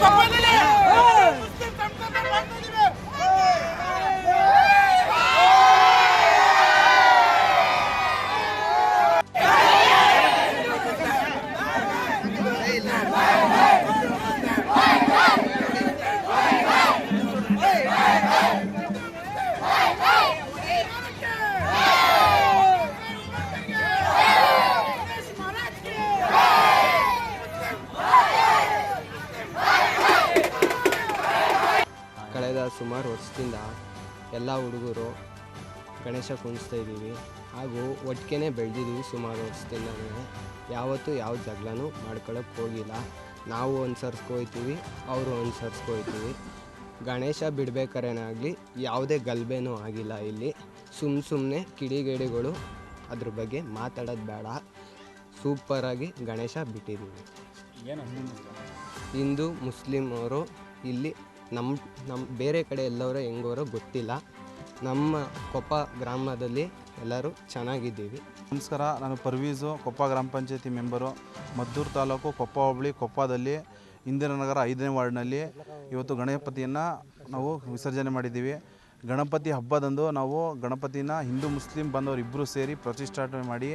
Papalele! ಕಳೆದ ಸುಮಾರು ವರ್ಷದಿಂದ ಎಲ್ಲ ಹುಡುಗರು ಗಣೇಶ ಕುಣಿಸ್ತಾ ಇದ್ದೀವಿ. ಹಾಗೂ ಒಟ್ಟಿಗೆ ಬೆಳೆದಿದ್ದೀವಿ ಸುಮಾರು ವರ್ಷದಿಂದ ಯಾವತ್ತೂ ಯಾವ ಜಗಳನೂ ಮಾಡ್ಕೊಳ್ಳೋಕೆ ಹೋಗಿಲ್ಲ. ನಾವು ಅನುಸರಿಸ್ಕೊಯ್ತೀವಿ ಅವರು ಅನುಸರಿಸ್ಕೊಯ್ತೀವಿ. ಗಣೇಶ ಬಿಡ್ಬೇಕಾರೇನೇ ಆಗಲಿ ಯಾವುದೇ ಗಲಭೆನೂ ಆಗಿಲ್ಲ ಇಲ್ಲಿ. ಸುಮ್ಮ ಸುಮ್ಮನೆ ಕಿಡಿಗೇಡಿಗಳು ಅದ್ರ ಬಗ್ಗೆ ಮಾತಾಡೋದು ಬೇಡ. ಸೂಪರಾಗಿ ಗಣೇಶ ಬಿಟ್ಟಿದ್ದೀವಿ. ಹಿಂದೂ ಮುಸ್ಲಿಂ ಅವರು ಇಲ್ಲಿ ನಮ್ಮ ನಮ್ಮ ಬೇರೆ ಕಡೆ ಎಲ್ಲವರೋ ಹೆಂಗೋರೋ ಗೊತ್ತಿಲ್ಲ. ನಮ್ಮ ಕೊಪ್ಪ ಗ್ರಾಮದಲ್ಲಿ ಎಲ್ಲರೂ ಚೆನ್ನಾಗಿದ್ದೀವಿ. ನಮಸ್ಕಾರ, ನಾನು ಪರ್ವೀಸು, ಕೊಪ್ಪ ಗ್ರಾಮ ಪಂಚಾಯತಿ ಮೆಂಬರು, ಮದ್ದೂರು ತಾಲೂಕು ಕೊಪ್ಪ ಹೋಬಳಿ, ಕೊಪ್ಪದಲ್ಲಿ, ಇಂದಿರಾನಗರ ಐದನೇ ವಾರ್ಡ್ನಲ್ಲಿ ಇವತ್ತು ಗಣಪತಿಯನ್ನು ನಾವು ವಿಸರ್ಜನೆ ಮಾಡಿದ್ದೀವಿ. ಗಣಪತಿ ಹಬ್ಬದಂದು ನಾವು ಗಣಪತಿನ ಹಿಂದೂ, ಮುಸ್ಲಿಂ ಬಂದವರು ಇಬ್ಬರು ಸೇರಿ ಪ್ರತಿಷ್ಠಾಪನೆ ಮಾಡಿ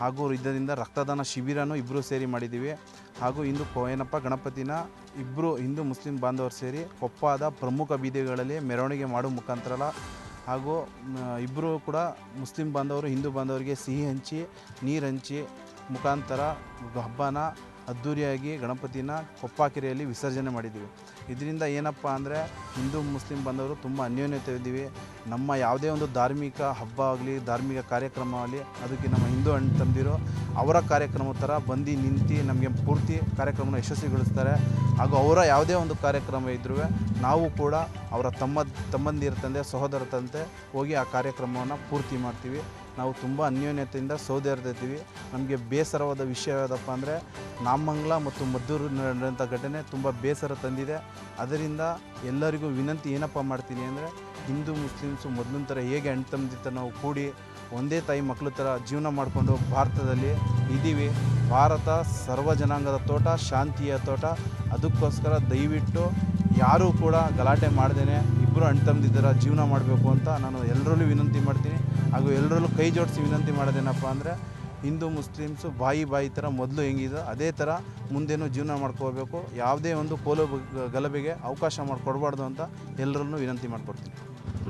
ಹಾಗೂ ಇದರಿಂದ ರಕ್ತದಾನ ಶಿಬಿರನೂ ಇಬ್ಬರು ಸೇರಿ ಮಾಡಿದ್ದೀವಿ. ಹಾಗೂ ಇಂದು ಕೊ- ಏನಪ್ಪ, ಗಣಪತಿನ ಇಬ್ಬರು ಹಿಂದೂ ಮುಸ್ಲಿಂ ಬಾಂಧವರು ಸೇರಿ ಕೊಪ್ಪದ ಪ್ರಮುಖ ಬೀದಿಗಳಲ್ಲಿ ಮೆರವಣಿಗೆ ಮಾಡುವ ಮುಖಾಂತರ ಹಾಗೂ ಇಬ್ಬರು ಕೂಡ ಮುಸ್ಲಿಂ ಬಾಂಧವರು, ಹಿಂದೂ ಬಾಂಧವರಿಗೆ ಸಿಹಿ ಹಂಚಿ, ನೀರು ಹಂಚಿ ಮುಖಾಂತರ ಹಬ್ಬನ ಅದ್ಧೂರಿಯಾಗಿ ಗಣಪತಿನ ಕೊಪ್ಪಾಕೆರೆಯಲ್ಲಿ ವಿಸರ್ಜನೆ ಮಾಡಿದ್ದೀವಿ. ಇದರಿಂದ ಏನಪ್ಪ ಅಂದರೆ ಹಿಂದೂ ಮುಸ್ಲಿಂ ಬಂದವರು ತುಂಬ ಅನ್ಯೋನ್ಯತೆ ಇದ್ದೀವಿ ನಮ್ಮ ಯಾವುದೇ ಒಂದು ಧಾರ್ಮಿಕ ಹಬ್ಬ ಆಗಲಿ, ಧಾರ್ಮಿಕ ಕಾರ್ಯಕ್ರಮ ಆಗಲಿ, ಅದಕ್ಕೆ ನಮ್ಮ ಹಿಂದೂ ಅಣ್ಣ ತಂದಿರೋ ಅವರ ಕಾರ್ಯಕ್ರಮ ಥರ ಬಂದು ನಿಂತು ನಮಗೆ ಪೂರ್ತಿ ಕಾರ್ಯಕ್ರಮನ ಯಶಸ್ವಿಗೊಳಿಸ್ತಾರೆ. ಹಾಗೂ ಅವರ ಯಾವುದೇ ಒಂದು ಕಾರ್ಯಕ್ರಮ ಇದ್ರೂ ನಾವು ಕೂಡ ಅವರ ತಮ್ಮ ತಮ್ಮಂದಿರ ತಂದೆ, ಸಹೋದರ ತಂದೆ ಹೋಗಿ ಆ ಕಾರ್ಯಕ್ರಮವನ್ನು ಪೂರ್ತಿ ಮಾಡ್ತೀವಿ. ನಾವು ತುಂಬ ಅನ್ಯೋನ್ಯತೆಯಿಂದ ಸೌದರ್ಯತೀವಿ ನಮಗೆ ಬೇಸರವಾದ ವಿಷಯ ಯಾವುದಪ್ಪ ಅಂದರೆ ನಾಮಂಗಲ ಮತ್ತು ಮದ್ದೂರು ನಡೆದಂಥ ಘಟನೆ ತುಂಬ ಬೇಸರ ತಂದಿದೆ. ಅದರಿಂದ ಎಲ್ಲರಿಗೂ ವಿನಂತಿ, ಏನಪ್ಪ ಮಾಡ್ತೀನಿ ಅಂದರೆ ಹಿಂದೂ ಮುಸ್ಲಿಮ್ಸು ಮೊದಲಿನ ಥರ ಹೇಗೆ ಅಣ್ಣ ತಂದಿತ್ತ ನಾವು ಕೂಡಿ ಒಂದೇ ತಾಯಿ ಮಕ್ಕಳ ಥರ ಜೀವನ ಮಾಡಿಕೊಂಡು ಭಾರತದಲ್ಲಿ ಇದ್ದೀವಿ. ಭಾರತ ಸರ್ವ ಜನಾಂಗದ ತೋಟ, ಶಾಂತಿಯ ತೋಟ. ಅದಕ್ಕೋಸ್ಕರ ದಯವಿಟ್ಟು ಯಾರೂ ಕೂಡ ಗಲಾಟೆ ಮಾಡ್ದೇನೆ ಇಬ್ಬರು ಅಣ್ಣ ತಮ್ಮದಿದ್ದರ ಜೀವನ ಮಾಡಬೇಕು ಅಂತ ನಾನು ಎಲ್ಲರಲ್ಲೂ ವಿನಂತಿ ಮಾಡ್ತೀನಿ. ಹಾಗೂ ಎಲ್ಲರಲ್ಲೂ ಕೈ ಜೋಡಿಸಿ ವಿನಂತಿ ಮಾಡೋದೇನಪ್ಪ ಅಂದರೆ ಹಿಂದೂ ಮುಸ್ಲಿಮ್ಸು ಬಾಯಿ ಬಾಯಿ ಥರ ಮೊದಲು ಹೆಂಗಿದೋ ಅದೇ ಥರ ಮುಂದೇನೂ ಜೀವನ ಮಾಡ್ಕೋಬೇಕು. ಯಾವುದೇ ಒಂದು ಕೋಲು ಗಲಭೆಗೆ ಅವಕಾಶ ಮಾಡಿಕೊಡ್ಬಾರ್ದು ಅಂತ ಎಲ್ಲರನ್ನೂ ವಿನಂತಿ ಮಾಡಿಕೊಡ್ತೀನಿ.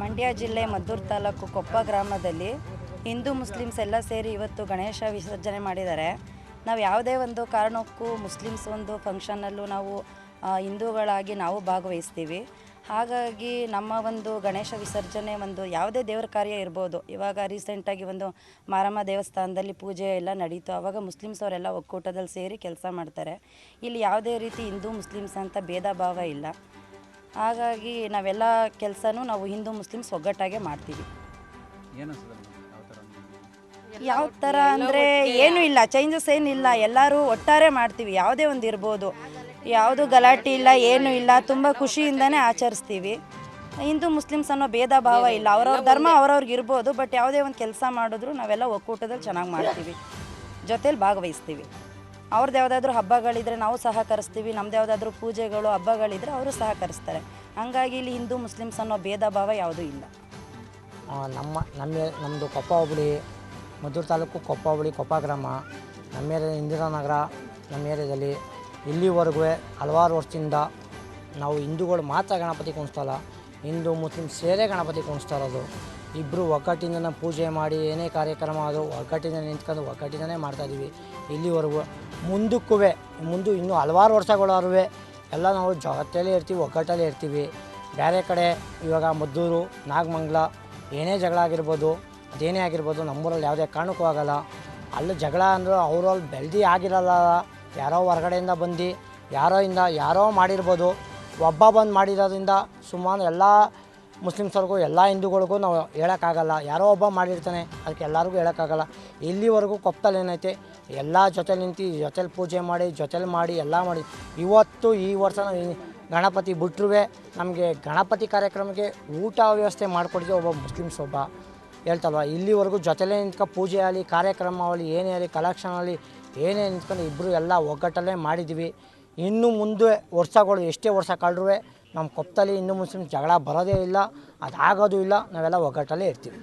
ಮಂಡ್ಯ ಜಿಲ್ಲೆ ಮದ್ದೂರು ತಾಲೂಕು ಕೊಪ್ಪ ಗ್ರಾಮದಲ್ಲಿ ಹಿಂದೂ ಮುಸ್ಲಿಮ್ಸ್ ಎಲ್ಲ ಸೇರಿ ಇವತ್ತು ಗಣೇಶ ವಿಸರ್ಜನೆ ಮಾಡಿದ್ದಾರೆ. ನಾವು ಯಾವುದೇ ಒಂದು ಕಾರಣಕ್ಕೂ ಮುಸ್ಲಿಮ್ಸ್ ಒಂದು ಫಂಕ್ಷನಲ್ಲೂ ನಾವು ಹಿಂದೂಗಳಾಗಿ ನಾವು ಭಾಗವಹಿಸ್ತೀವಿ. ಹಾಗಾಗಿ ನಮ್ಮ ಒಂದು ಗಣೇಶ ವಿಸರ್ಜನೆ ಒಂದು ಯಾವುದೇ ದೇವರ ಕಾರ್ಯ ಇರ್ಬೋದು. ಇವಾಗ ರೀಸೆಂಟಾಗಿ ಒಂದು ಮಾರಮ್ಮ ದೇವಸ್ಥಾನದಲ್ಲಿ ಪೂಜೆ ಎಲ್ಲ ನಡೀತು. ಆವಾಗ ಮುಸ್ಲಿಮ್ಸ್ ಅವರೆಲ್ಲ ಒಕ್ಕೂಟದಲ್ಲಿ ಸೇರಿ ಕೆಲಸ ಮಾಡ್ತಾರೆ. ಇಲ್ಲಿ ಯಾವುದೇ ರೀತಿ ಹಿಂದೂ ಮುಸ್ಲಿಮ್ಸ್ ಅಂತ ಭೇದ ಭಾವ ಇಲ್ಲ. ಹಾಗಾಗಿ ನಾವೆಲ್ಲ ಕೆಲಸನೂ ನಾವು ಹಿಂದೂ ಮುಸ್ಲಿಮ್ಸ್ ಒಗ್ಗಟ್ಟಾಗೆ ಮಾಡ್ತೀವಿ. ಯಾವ ಥರ ಅಂದರೆ? ಏನೂ ಇಲ್ಲ ಚೇಂಜಸ್ ಏನಿಲ್ಲ. ಎಲ್ಲರೂ ಒಟ್ಟಾರೆ ಮಾಡ್ತೀವಿ. ಯಾವುದೇ ಒಂದು ಇರ್ಬೋದು. ಯಾವುದು ಗಲಾಟೆ ಇಲ್ಲ, ಏನು ಇಲ್ಲ, ತುಂಬ ಖುಷಿಯಿಂದನೇ ಆಚರಿಸ್ತೀವಿ. ಹಿಂದೂ ಮುಸ್ಲಿಮ್ಸ್ ಅನ್ನೋ ಭೇದ ಭಾವ ಇಲ್ಲ. ಅವ್ರವ್ರ ಧರ್ಮ ಅವ್ರವ್ರಿಗೆ ಇರ್ಬೋದು ಬಟ್ ಯಾವುದೇ ಒಂದು ಕೆಲಸ ಮಾಡಿದ್ರು ನಾವೆಲ್ಲ ಒಕ್ಕೂಟದಲ್ಲಿ ಚೆನ್ನಾಗಿ ಮಾಡ್ತೀವಿ. ಜೊತೇಲಿ ಭಾಗವಹಿಸ್ತೀವಿ. ಅವ್ರದ್ದು ಯಾವುದಾದ್ರೂ ಹಬ್ಬಗಳಿದ್ರೆ ನಾವು ಸಹಕರಿಸ್ತೀವಿ, ನಮ್ದು ಯಾವುದಾದ್ರೂ ಪೂಜೆಗಳು, ಹಬ್ಬಗಳಿದ್ರೆ ಅವರು ಸಹಕರಿಸ್ತಾರೆ. ಹಂಗಾಗಿ ಇಲ್ಲಿ ಹಿಂದೂ ಮುಸ್ಲಿಮ್ಸ್ ಅನ್ನೋ ಭೇದ ಭಾವ ಯಾವುದೂ ಇಲ್ಲ. ನಮ್ಮ ನಮ್ಮ ನಮ್ಮದು ಕೊಪ್ಪ ಹೋಬಳಿ ಮದ್ದೂರು ತಾಲೂಕು ಕೊಪ್ಪ ಹೋಬಳಿ ಕೊಪ್ಪ ಗ್ರಾಮ. ನಮ್ಮ ಏರಿಯಾ ಇಂದಿರಾನಗರ, ನಮ್ಮ ಏರಿಯಾದಲ್ಲಿ ಇಲ್ಲಿವರೆಗೂ ಹಲವಾರು ವರ್ಷದಿಂದ ನಾವು ಹಿಂದೂಗಳು ಮಾತ್ರ ಗಣಪತಿ ಕುಣಿಸ್ತಲ್ಲ ಹಿಂದೂ ಮುಸ್ಲಿಮ್ ಸೇರೇ ಗಣಪತಿ ಕುಣಿಸ್ತಾ ಇರೋದು. ಇಬ್ಬರು ಒಗ್ಗಟ್ಟಿಂದ ಪೂಜೆ ಮಾಡಿ, ಏನೇ ಕಾರ್ಯಕ್ರಮ ಅದು ಒಗ್ಗಟ್ಟಿಂದ ನಿಂತ್ಕೊಂಡು ಒಗ್ಗಟ್ಟಿಂದನೇ ಮಾಡ್ತಾಯಿದ್ದೀವಿ ಇಲ್ಲಿವರೆಗೂ ಮುಂದಕ್ಕೂ ಮುಂದೆ ಇನ್ನೂ ಹಲವಾರು ವರ್ಷಗಳವರೆಗೂ ಎಲ್ಲ ನಾವು ಜೊತೆಲೇ ಇರ್ತೀವಿ, ಒಗ್ಗಟ್ಟಲ್ಲೇ ಇರ್ತೀವಿ. ಬೇರೆ ಕಡೆ ಇವಾಗ ಮದ್ದೂರು, ನಾಗಮಂಗ್ಲ ಏನೇ ಜಗಳ ಆಗಿರ್ಬೋದು, ಅದೇನೇ ಆಗಿರ್ಬೋದು, ನಮ್ಮೂರಲ್ಲಿ ಯಾವುದೇ ಕಾರಣಕ್ಕೂ ಆಗಲ್ಲ. ಅಲ್ಲಿ ಜಗಳ ಅಂದ್ರೆ ಅವರಲ್ಲಿ ಬೆಳ್ದಿ ಆಗಿರಲ್ಲ. ಯಾರೋ ಹೊರಗಡೆಯಿಂದ ಬಂದು, ಯಾರೋ ಇಂದ ಯಾರೋ ಮಾಡಿರ್ಬೋದು, ಒಬ್ಬ ಬಂದು ಮಾಡಿರೋದ್ರಿಂದ ಸುಮಾರು ಎಲ್ಲ ಮುಸ್ಲಿಮ್ಸ್ವರೆಗೂ, ಎಲ್ಲ ಹಿಂದೂಗಳಿಗೂ ನಾವು ಹೇಳೋಕ್ಕಾಗಲ್ಲ. ಯಾರೋ ಒಬ್ಬ ಮಾಡಿರ್ತಾನೆ, ಅದಕ್ಕೆ ಎಲ್ಲರಿಗೂ ಹೇಳೋಕ್ಕಾಗಲ್ಲ. ಇಲ್ಲಿವರೆಗೂ ಕೊಪ್ಪದಲ್ಲಿ ಏನೈತೆ, ಎಲ್ಲ ಜೊತೆಲಿ ನಿಂತು, ಜೊತೆಲಿ ಪೂಜೆ ಮಾಡಿ, ಜೊತೆಲಿ ಮಾಡಿ, ಎಲ್ಲ ಮಾಡಿ. ಇವತ್ತು ಈ ವರ್ಷ ಗಣಪತಿ ಬಿಟ್ಟರು ನಮಗೆ ಗಣಪತಿ ಕಾರ್ಯಕ್ರಮಕ್ಕೆ ಊಟ ವ್ಯವಸ್ಥೆ ಮಾಡಿಕೊಡಿದ್ವಿ ಒಬ್ಬ ಮುಸ್ಲಿಮ್ಸ್ ಒಬ್ಬ. ಹೇಳ್ತಲ್ವ, ಇಲ್ಲಿವರೆಗೂ ಜೊತೆಲೇ ನಿಂತ್ಕೊ ಪೂಜೆ ಆಗಲಿ, ಕಾರ್ಯಕ್ರಮ ಆಗಲಿ, ಏನೇ ಆಗಲಿ ಕಲೆಕ್ಷನ್ ಆಗಲಿ ಏನೇ ನಿಂತ್ಕೊಂಡು ಇಬ್ಬರು ಎಲ್ಲ ಒಗ್ಗಟ್ಟಲ್ಲೇ ಮಾಡಿದ್ವಿ. ಇನ್ನು ಮುಂದೆ ವರ್ಷಗಳು ಎಷ್ಟೇ ವರ್ಷ ಕಳೆದ್ರೂ ನಮ್ಮ ಕೊಪ್ಪದಲ್ಲಿ ಇನ್ನು ಮುಂಚೆ ಜಗಳ ಬರೋದೇ ಇಲ್ಲ, ಅದಾಗೋದು ಇಲ್ಲ, ನಾವೆಲ್ಲ ಒಗ್ಗಟ್ಟಲ್ಲೇ ಇರ್ತೀವಿ.